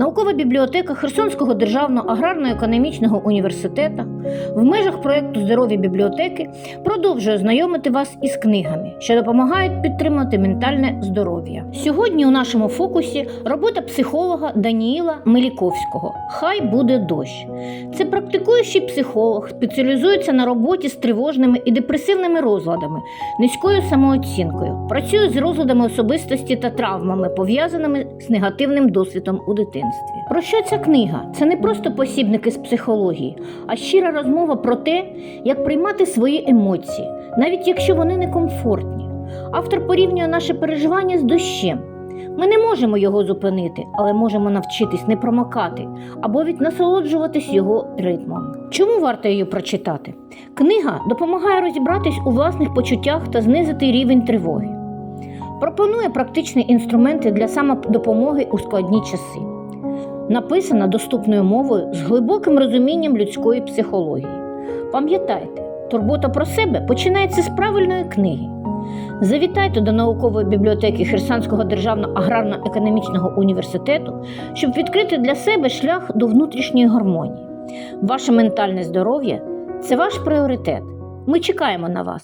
Наукова бібліотека Херсонського державного аграрно-економічного університету в межах проєкту Здорові бібліотеки продовжує знайомити вас із книгами, що допомагають підтримати ментальне здоров'я. Сьогодні у нашому фокусі робота психолога Даніїла Меліковського Хай буде дощ. Це практикуючий психолог, спеціалізується на роботі з тривожними і депресивними розладами, низькою самооцінкою, працює з розладами особистості та травмами, пов'язаними з негативним досвідом у дитинстві. Про що ця книга? Це не просто посібники з психології, а щира розмова про те, як приймати свої емоції, навіть якщо вони некомфортні. Автор порівнює наше переживання з дощем. Ми не можемо його зупинити, але можемо навчитись не промокати або від насолоджуватись його ритмом. Чому варто її прочитати? Книга допомагає розібратись у власних почуттях та знизити рівень тривоги. Пропонує практичні інструменти для самодопомоги у складні часи. Написана доступною мовою з глибоким розумінням людської психології. Пам'ятайте, турбота про себе починається з правильної книги. Завітайте до наукової бібліотеки Херсонського державного аграрно-економічного університету, щоб відкрити для себе шлях до внутрішньої гармонії. Ваше ментальне здоров'я це ваш пріоритет. Ми чекаємо на вас.